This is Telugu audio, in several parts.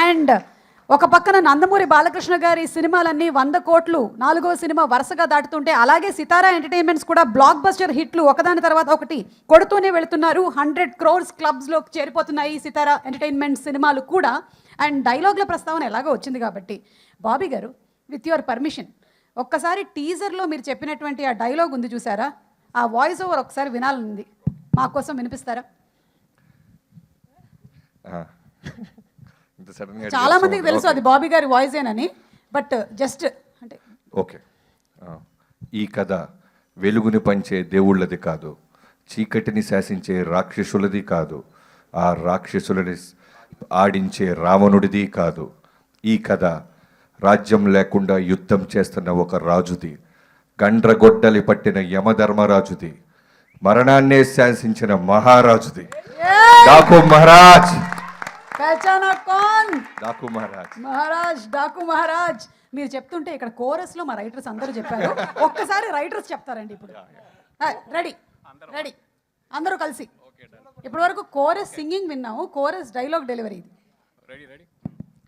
అండ్ ఒక పక్కన నందమూరి బాలకృష్ణ గారి సినిమాలన్నీ వంద కోట్లు నాలుగో సినిమా వరుసగా దాటుతుంటే అలాగే సితారా ఎంటర్టైన్మెంట్స్ కూడా బ్లాక్ బస్టర్ హిట్లు ఒకదాని తర్వాత ఒకటి కొడుతూనే వెళుతున్నారు. హండ్రెడ్ క్రోర్స్ క్లబ్స్లోకి చేరిపోతున్నాయి సితారా ఎంటర్టైన్మెంట్ సినిమాలు కూడా. అండ్ డైలాగ్ల ప్రస్తావన ఎలాగో వచ్చింది కాబట్టి. బాబీ గారు విత్ యువర్ పర్మిషన్ ఒక్కసారి టీజర్లో మీరు చెప్పినటువంటి ఆ డైలాగ్ ఉంది చూసారా? ఆ వాయిస్ ఓవర్ ఒకసారి వినాలనుంది మా కోసం వినిపిస్తారా? ఆ. ఇంత సడన్గా చాలా మందికి తెలుసు అది బాబీ గారి వాయిసేనని బట్ జస్ట్ అంటే ఓకే. ఈ కథ వెలుగుని పంచే దేవుళ్ళది కాదు చీకటిని శాసించే రాక్షసులది కాదు ఆ రాక్షసులని ఆడించే రావణుడిది కాదు. ఈ కథ రాజ్యం లేకుండా యుద్ధం చేస్తున్న ఒక రాజుది గండ్రగొడ్డలి పట్టిన యమధర్మరాజుది మరణాన్నే శాసించిన మహారాజుది. డాకు మహారాజ్! పహచానా కాన్. డాకు మహారాజ్. మహారాజ్ డాకు మహారాజ్. మీరు చెప్తుంటే ఇక్కడ కోరస్లో మా రైటర్స్ అందరూ చెప్పారు. ఒక్కసారి రైటర్స్ చెప్తారండి ఇప్పుడు. రెడీ. రెడీ. అందరూ కలిసి. ఇప్పటి వరకు కోరస్ సింగింగ్ విన్నాము. కోరస్ డైలాగ్ డెలివరీ ఇది. Ready ready.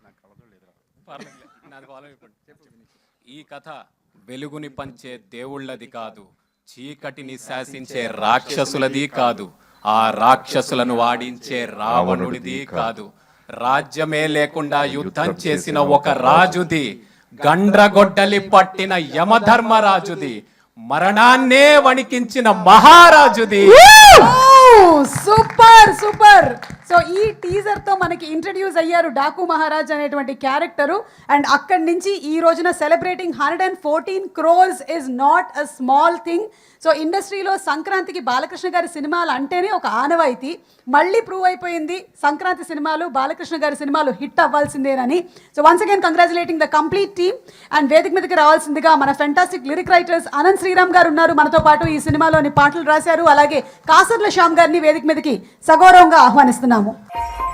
నాకు అవసరం లేదురా. పర్లేదు నాది follow అయిపోండి. ఈ కథ వెలుగుని పంచే దేవుళ్ళది కాదు చీకటిని శాసించే రాక్షసులది కాదు ఆ రాక్షసులను వాడించే రావణుడిది కాదు రాజ్యమే లేకుండా యుద్ధం చేసిన ఒక రాజుది గండ్రగొడ్డలి పట్టిన యమధర్మరాజుది మరణాన్నే వణికించిన మహారాజుది. సూపర్ సూపర్ సో ఈ టీజర్తో మనకి ఇంట్రడ్యూస్ అయ్యారు డాకు మహారాజ్ అనేటువంటి క్యారెక్టరు అండ్ అక్కడి నుంచి ఈ రోజున celebrating hundred and fourteen crores is not a small thing so ఇండస్ట్రీలో సంక్రాంతికి బాలకృష్ణ గారి సినిమాలు అంటేనే ఒక ఆనవాయితీ. మళ్ళీ ప్రూవ్ అయిపోయింది సంక్రాంతి సినిమాలు బాలకృష్ణ గారి సినిమాలు hit అవ్వాల్సిందేనని. So once again congratulating the complete team and వేదిక మీదకి రావాల్సిందిగా మన fantastic lyric writers Ananth Sriram గారు ఉన్నారు. మనతో పాటు ఈ సినిమాలోని పాటలు రాశారు. అలాగే కాసర్ల శ్యామ్ గారిని వేదిక మీదకి సగౌరవంగా 啊